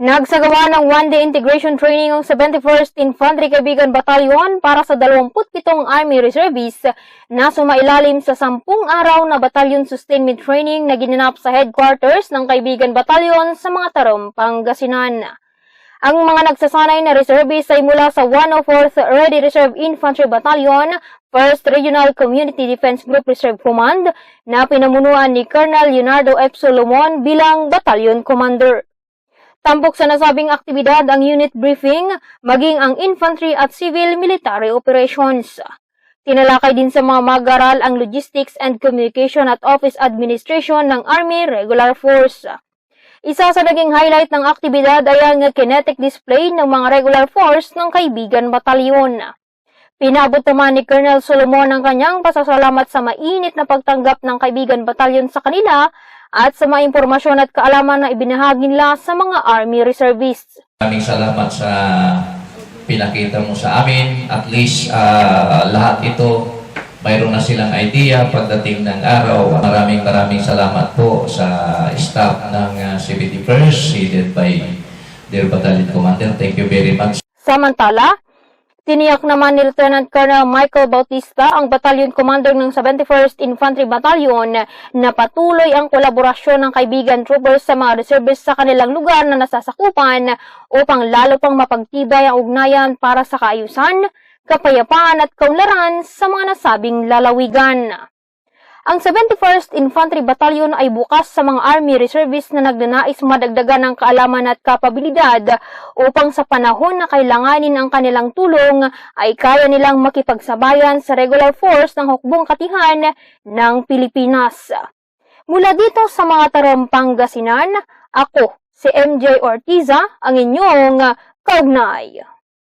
Nagsagawa ng one-day integration training ang 71st Infantry Kaibigan Battalion para sa 27 Army Reservists na sumailalim sa 10 araw na Battalion Sustainment Training na ginanap sa headquarters ng Kaibigan Battalion sa mga Tarom, Pangasinan. Ang mga nagsasanay na reservists ay mula sa 104th Ready Reserve Infantry Battalion, 1st Regional Community Defense Group Reserve Command na pinamunuan ni Colonel Leonardo F. Solomon bilang Battalion Commander. Tampok sa nasabing aktibidad ang unit briefing, maging ang infantry at civil military operations. Tinalakay din sa mga mag-aral ang logistics and communication at office administration ng Army Regular Force. Isa sa naging highlight ng aktibidad ay ang kinetic display ng mga regular force ng Kaibigan Batalyon. Pinabot naman ni Colonel Solomon ang kanyang pasasalamat sa mainit na pagtanggap ng Kaibigan Batalyon sa kanila at sa mga impormasyon at kaalaman na ibinahagi nila sa mga Army Reservists. Maraming salamat sa pinakita mo sa amin. At least ah, lahat ito, mayroon na silang idea pagdating ng araw. Maraming maraming salamat po sa staff ng ah, 71st, headed by their Battalion Commander. Thank you very much. Samantala, tiniyak naman ni Lieutenant Colonel Michael Bautista, ang battalion commander ng 71st Infantry Battalion, na patuloy ang kolaborasyon ng kaibigan troopers sa mga reservists sa kanilang lugar na nasasakupan upang lalo pang mapagtibay ang ugnayan para sa kaayusan, kapayapaan at kaunlaran sa mga nasabing lalawigan. Ang 71st Infantry Battalion ay bukas sa mga Army Reservists na nagnanais madagdagan ng kaalaman at kapabilidad upang sa panahon na kailanganin ang kanilang tulong ay kaya nilang makipagsabayan sa regular force ng hukbong katihan ng Pilipinas. Mula dito sa mga Tarampangasinan, ako si MJ Ortiza, ang inyong kaugnay.